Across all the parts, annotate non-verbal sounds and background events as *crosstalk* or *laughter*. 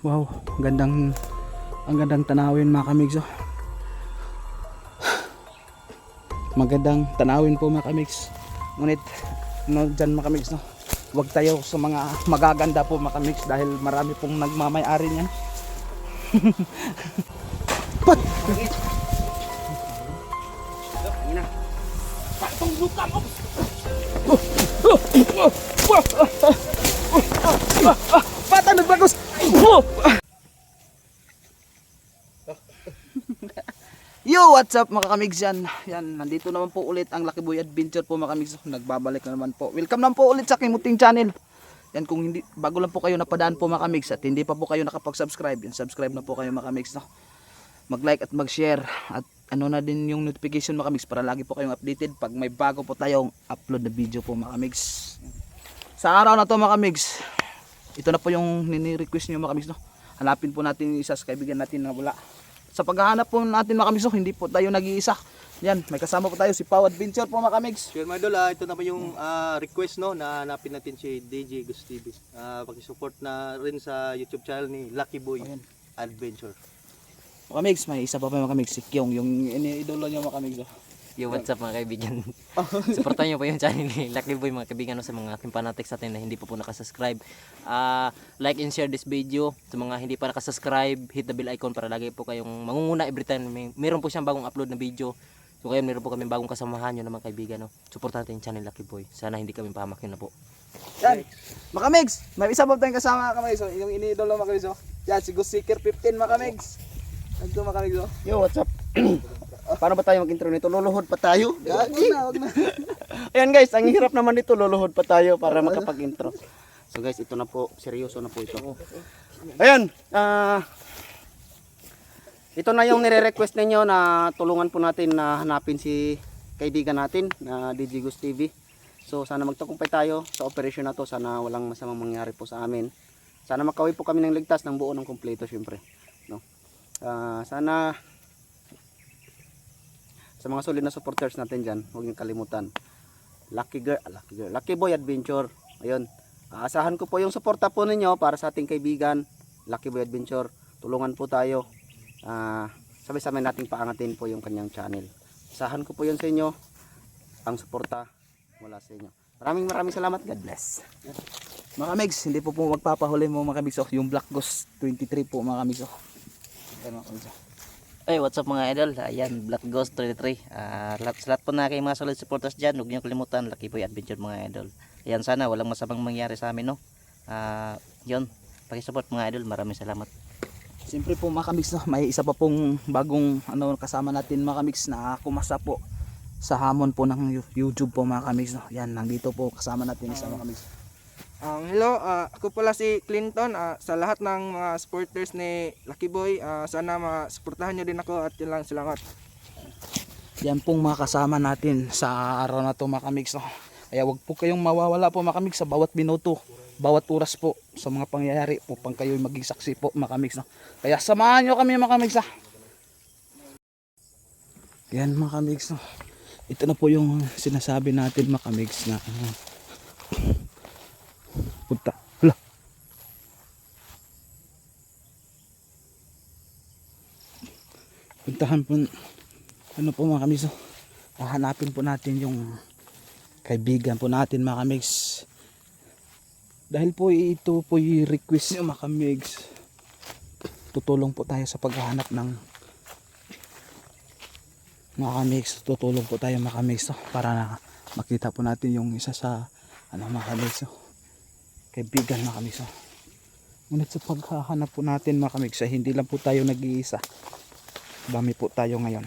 Wow, ang gandang ang gandang tanawin mga kamigs oh. Magandang tanawin po mga kamigs. Ngunit no diyan mga kamigs no. Huwag tayo sa mga magaganda po mga kamigs dahil marami pong nagmamay-ari niyan. *laughs* Pat! Patong luka mo! Patang nagbagos! Yo, what's up mga kamigs yan? Yan, nandito naman po ulit ang Lucky Boy Adventure po mga kamigs. Nagbabalik na naman po. Welcome naman po ulit sa aking muting channel. Yan, kung hindi, bago lang po kayo napadaan po mga kamigs at hindi pa po kayo nakapag-subscribe, yan, subscribe na po kayo mga kamigs. No? Mag-like at mag-share at ano na din yung notification mga kamigs para lagi po kayong updated pag may bago po tayong upload na video po mga kamigs. Sa araw na to mga kamigs, ito na po yung nini-request niyo mga kamigs. No? Hanapin po natin yung isa sa kaibigan natin na wala sa paghahanap po natin mga kamigs, no, hindi po tayo nag-iisa. Yan, may kasama po tayo si Pau Adventure po mga kamigs. Sure mga idol, ah, ito na po yung ah, request no na hanapin natin si DJ Gus TV. Ah, paki-support na rin sa YouTube channel ni Lucky Boy Ayan. Adventure. Mga kamigs, may isa pa pa mga kamigs, si Kyong, yung iniidolo niyo mga kamigs. oh. Yo, what's up mga kaibigan? *laughs* Supportan niyo po yung channel ni Lucky Boy mga kaibigan no, sa mga ating fanatics natin na hindi pa po nakasubscribe. Ah, like and share this video sa mga hindi pa nakasubscribe, hit the bell icon para lagi po kayong mangunguna every time may meron po siyang bagong upload na video. So kaya meron po kami bagong kasamahan nyo na mga kaibigan. No? Supportan natin yung channel Lucky Boy. Sana hindi kami pahamak yun na po. Yan, mga kamigs, may isa pa tayong kasama mga kamigs, oh, yung iniidolo mga kamigs. oh. Yan, si Gus Seeker 15 mga kamigs. Ito mga kamigs. oh. Yo, what's up? *clears throat* Paano ba tayo mag-intro nito? Luluhod pa tayo? Na. *laughs* Ayan guys, ang hirap naman nito, luluhod pa tayo para makapag-intro. So guys, ito na po, seryoso na po ito. Ayan, ah ito na yung nire-request ninyo na tulungan po natin na hanapin si kaibigan natin na DJ Gus TV. So sana magtakumpay tayo sa operasyon na to. Sana walang masamang mangyari po sa amin. Sana makauwi po kami ng ligtas ng buo ng kumpleto syempre. No? Ah, sana sa mga solid na supporters natin dyan, huwag niyong kalimutan. Lucky Girl, ah, Lucky Girl, Lucky Boy Adventure. Ayun. Aasahan ko po yung suporta po ninyo para sa ating kaibigan, Lucky Boy Adventure. Tulungan po tayo. Ah, sabay-sabay nating paangatin po yung kanyang channel. Asahan ko po yun sa inyo. Ang suporta mula sa inyo. Maraming maraming salamat. God bless. Mga kamigs, hindi po po magpapahuli mo mga kamigs. oh. Yung Black Ghost 23 po mga kamigs. oh. Yan mga kamigs. oh. Hey, what's up mga idol? Ayan, Black Ghost 33. Ah, lahat, sa lahat po na kayo mga solid supporters dyan, huwag niyo kalimutan, Lucky Boy Adventure mga idol. Ayan, sana walang masamang mangyari sa amin, no? Ah, yun, pakisupport mga idol, maraming salamat. Siyempre po mga kamigs, no, may isa pa pong bagong ano, kasama natin mga kamigs na kumasa po sa hamon po ng YouTube po mga kamigs. No. Yan, nandito po kasama natin isa mga kamigs. Um, hello, ah, ako pala si Clinton. Ah, sa lahat ng mga supporters ni Lucky Boy, ah, sana masuportahan nyo din ako at yun lang, salamat. Yan pong mga kasama natin sa araw na to mga kamigs. No. Kaya wag po kayong mawawala po mga kamigs sa bawat minuto, bawat oras po sa mga pangyayari upang kayo maging saksi po mga kamigs. No. Kaya samahan nyo kami mga kamigs. Ha. Yan mga kamigs. No. Ito na po yung sinasabi natin mga kamigs na ano, punta. Hala. Puntahan po ano po mga kamigs. no? Hahanapin po natin yung kaibigan po natin mga kamigs. Dahil po ito po yung request niyo mga kamigs. Tutulong po tayo sa paghahanap ng mga kamigs. Tutulong po tayo mga kamigs para na makita po natin yung isa sa ano mga kamigs. no? Kaibigan mga kamigs. no? Ngunit sa paghahanap po natin mga kamigs, ay hindi lang po tayo nag-iisa. Dami po tayo ngayon.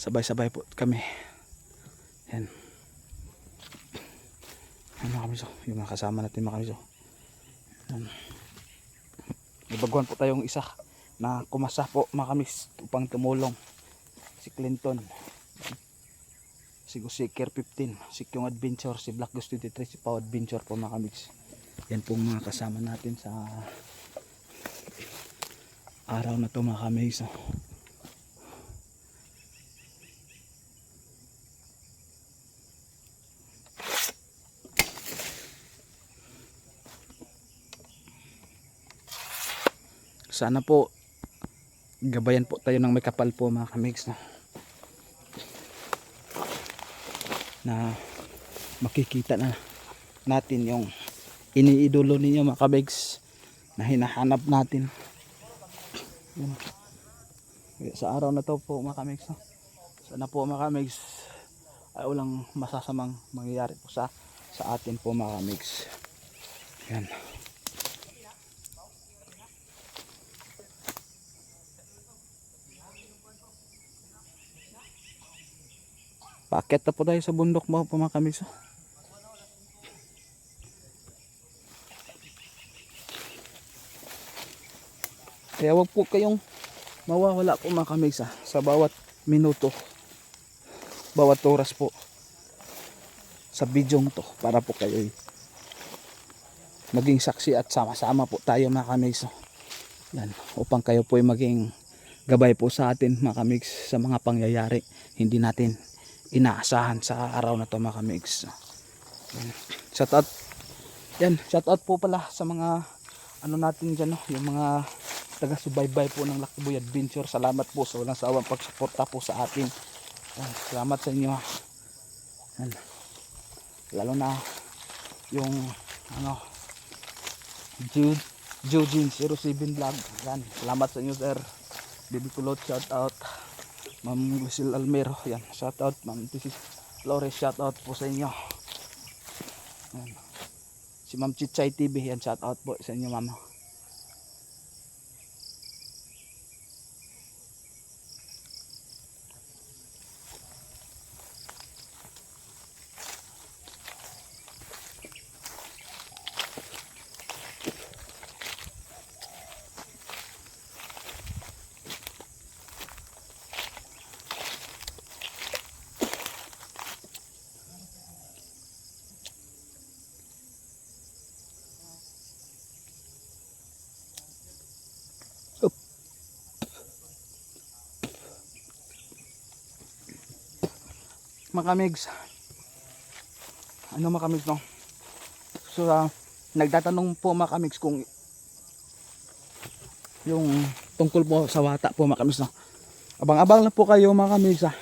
Sabay-sabay po kami. Yan. Yan mga kamiso. Yung mga kasama natin mga kamiso. Yan. May baguhan po tayong isa na kumasa po mga kamis upang tumulong. Si Clinton. Si Gusiker 15. Si Kyong Adventure. Si Black Ghost 23. Si Pau Adventure po mga kamis. Yan po mga kasama natin sa araw na to mga kamis. sana po gabayan po tayo ng may kapal po mga kamigs no? Na makikita na natin yung iniidolo ninyo mga kamigs na hinahanap natin Yun. Sa araw na to po mga kamigs no? sana po mga kamigs ay walang masasamang mangyayari po sa sa atin po mga kamigs yan Paakyat na po tayo sa bundok mga po mga kamigs. oh. Kaya wag po kayong mawawala po mga kamigs ah, sa bawat minuto, bawat oras po sa bidyong to para po kayo maging saksi at sama-sama po tayo mga kamigs. oh. Yan, upang kayo po ay maging gabay po sa atin mga kamigs sa mga pangyayari hindi natin inaasahan sa araw na to mga kamigs. Shout out. Yan, shout out po pala sa mga ano natin dyan, no? yung mga taga-subaybay po ng Lucky Boy Adventure. Salamat po sa walang sawang pagsuporta po sa atin. Yan, salamat sa inyo. Yan. Lalo na yung ano Jude Eugene 07 vlog. Yan, salamat sa inyo sir. Baby Kulot, shout out. Ma'am Lucille Almero, yan, shout out. Ma'am Tisis Flores, shout out po sa inyo. Yan. Si Ma'am Chichay TV, yan, shout out po sa inyo ma'am. Makamigs. Ano makamigs no? So, ah, nagtatanong po makamigs kung yung tungkol po sa wata po makamigs no? Abang-abang lang po kayo makamigs ah.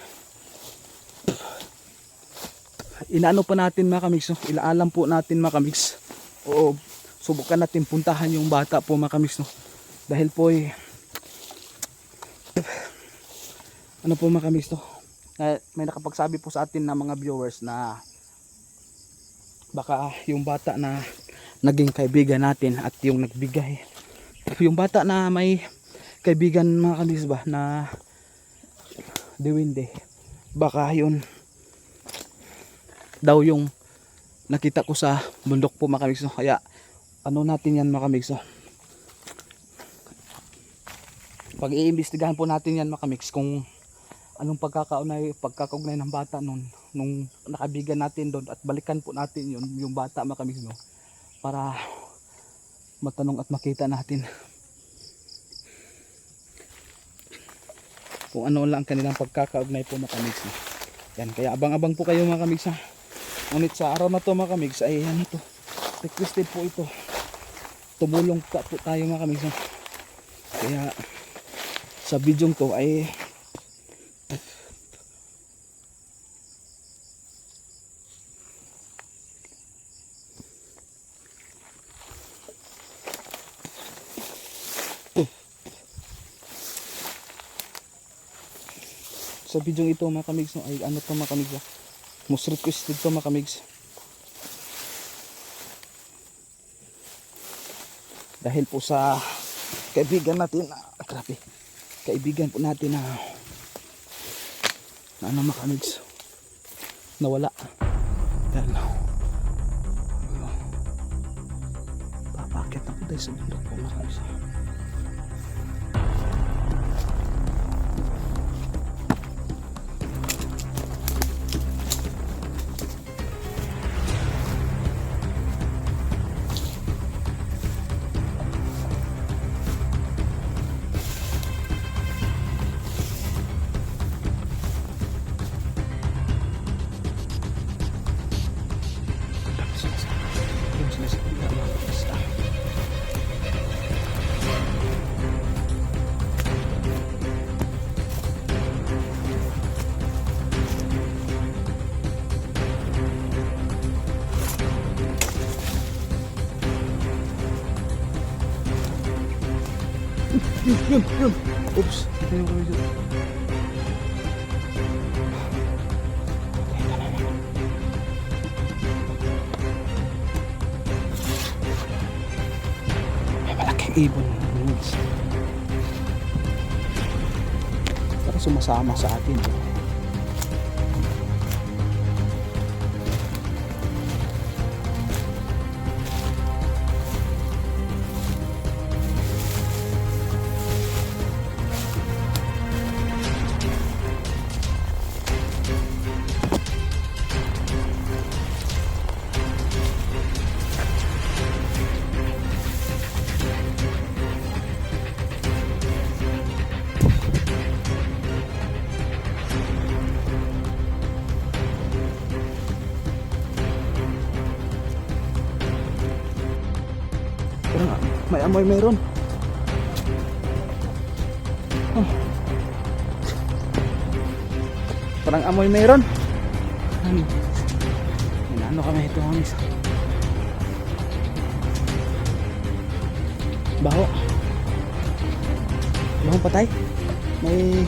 Inaano pa natin makamigs no? Ilaalam po natin makamigs. O subukan natin puntahan yung bata po makamigs no? Dahil po eh, ano po makamigs no? May nakapagsabi po sa atin na mga viewers na baka yung bata na naging kaibigan natin at yung nagbigay. Yung bata na may kaibigan mga kanis ba na diwinde baka yun daw yung nakita ko sa bundok po mga kaya ano natin yan mga pag iimbestigahan po natin yan mga kamigs kung anong pagkakaunay pagkakaugnay ng bata nun nung nakabigan natin doon at balikan po natin yun yung bata mga kamigs no para matanong at makita natin kung ano lang kanilang pagkakaugnay po mga kamigs yan kaya abang-abang po kayo mga kamigs ngunit sa araw na to mga kamigs ay ano to requested po ito. Tumulong ka po tayo mga kamigs kaya sa bidyong to ay sa video ito mga kamigs no, ay ano to mga kamigs ah. most requested to mga kamigs. Dahil po sa kaibigan natin ah, grabe. Kaibigan po natin na na ano mga kamigs nawala. Yan papakit po tayo sa bundok po mga kamigs Yung yun, yun. Oops. Ito yung kamix. May malaking ibon. Parang sumasama sa atin. Parang amoy meron. Oh. Parang amoy meron. Ano? Ano kami ito ang isa. Baho. Baho patay. May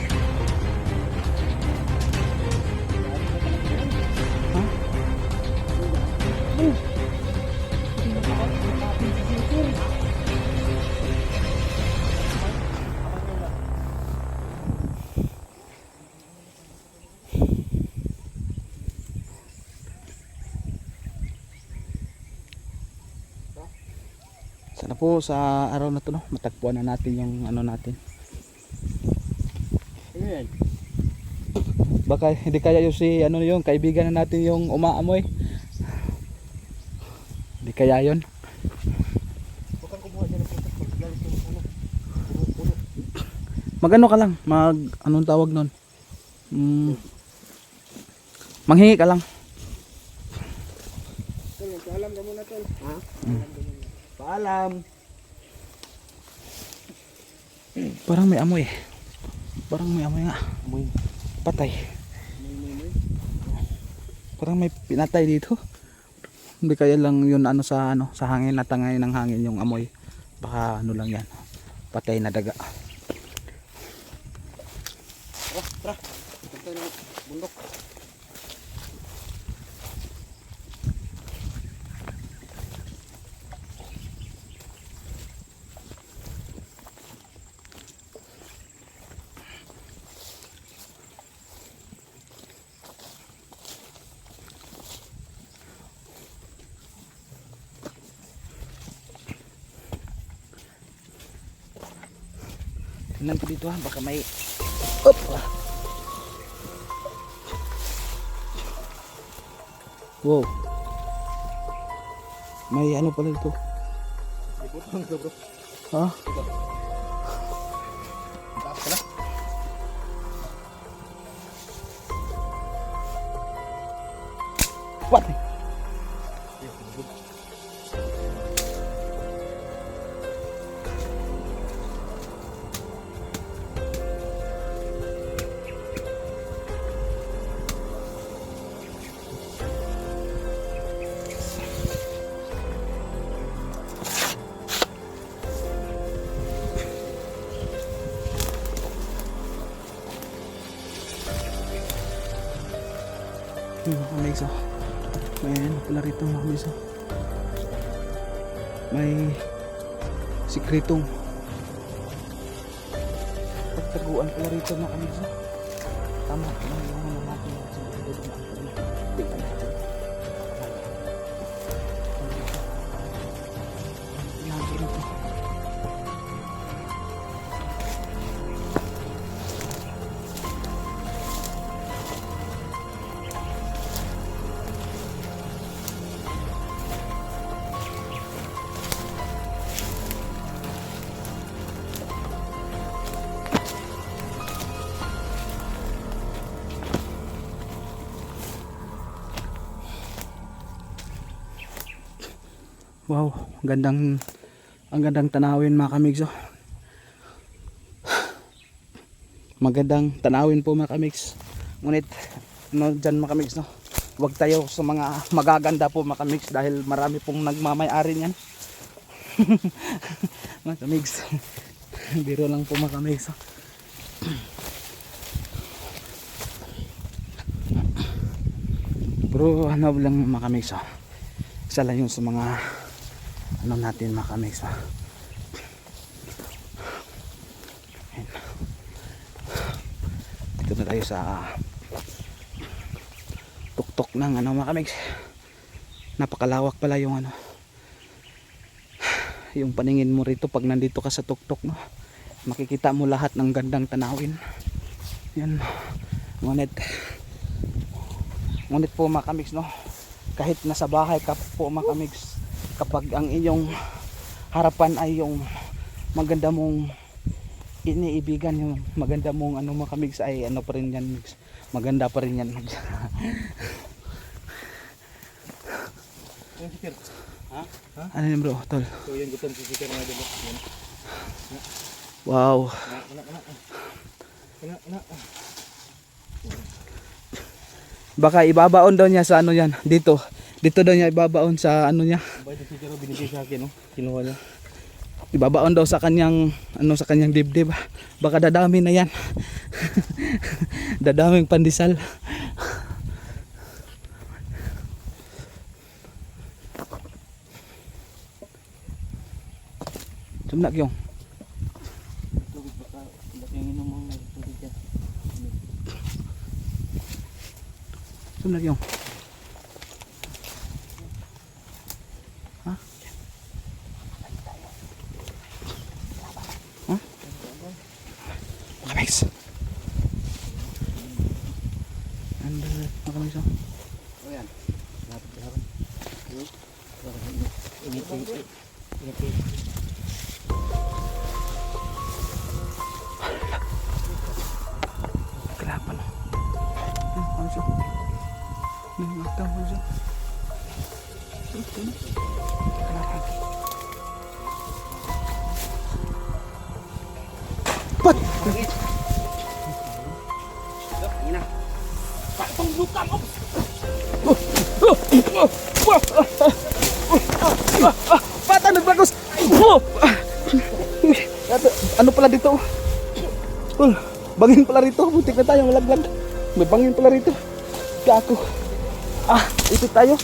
Sa araw na to no, matagpuan na natin yung ano natin. Baka hindi kaya yung si ano yung kaibigan na natin yung umaamoy. Hindi kaya yon. Magano ka lang, mag anong tawag nun? Mm, manghingi ka lang. Paalam ka muna tol. Paalam. Parang may amoy. Parang may amoy nga. Amoy. Patay. Parang may pinatay dito. Hindi kaya lang yun ano sa ano sa hangin natangay ng hangin yung amoy. Baka ano lang yan. Patay na daga. Tingnan ko dito ha, baka may Op! Wow. May ano pala dito? Ha? What? Yung mga kamisa. May ano pala rito mga kamisa. May sikretong pagtaguan pala rito mga kamisa. Tama. Tama yung mga natin. Wow, ang gandang ang gandang tanawin mga kamigs oh. Magandang tanawin po mga kamigs. Ngunit no diyan mga kamigs no. Huwag tayo sa mga magaganda po mga kamigs dahil marami pong nagmamay-ari niyan. *laughs* mga kamigs. *laughs* Biro lang po mga kamigs. oh. Bro, ano lang mga kamigs. oh. Isa lang yung sa mga ano natin oh. Ayan. Dito na tayo sa tuktok ng ano mga kamigs. Napakalawak pala yung ano yung paningin mo rito pag nandito ka sa tuktok no makikita mo lahat ng gandang tanawin yan ngunit ngunit po mga kamigs no kahit nasa bahay ka po mga kamigs kapag ang inyong harapan ay yung maganda mong iniibigan yung maganda mong ano mga kamigs ay ano pa rin yan migs. maganda pa rin yan migs. ano yun bro tol So yan gutom si Siker mga. Yan. wow Ana, ana, ana. Ana, ana. Baka ibabaon daw niya sa ano yan, dito. Dito daw niya ibabaon sa ano niya. Ba ito si Siker binigay sa akin, no? Kinuha niya. Ibabaon daw sa kanyang ano sa kanyang dibdib. Baka dadami na yan. *laughs* Dadaming pandesal. Sumnak yung. Sumnak yung. Kamiks. Ando na kamiks. oh. Ayan. Kelapan. Kamiks. oh. Hmm, matang kamiks. oh. Pala dito? Oh, bangin pala rito. Butik na tayo malaglag. May bangin pala rito. Kako. Ah, ito tayo.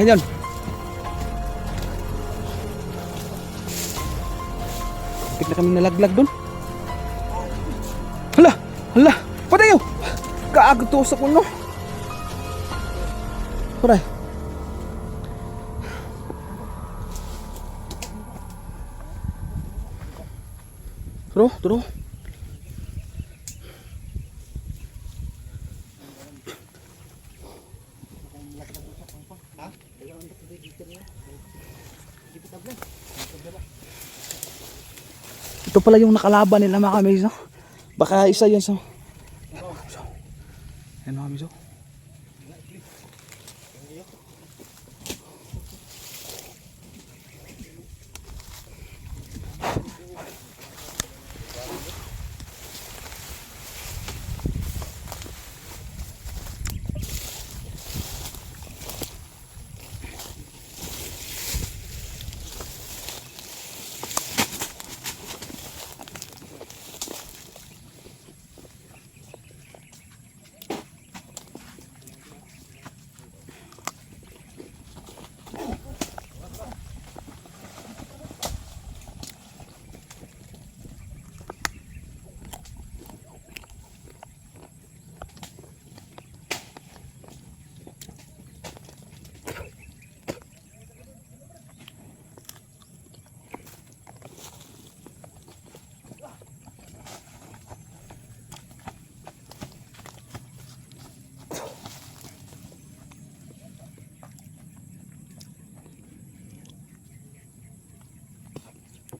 Ayun. Tik na kami nalaglag doon. Hala! Hala! Patay yun! Kaagot to sa kuno. Patay. Bro, bro. Ito pala yung nakalaban nila mga kamiso. Baka isa yan sa... Yan mga kamiso.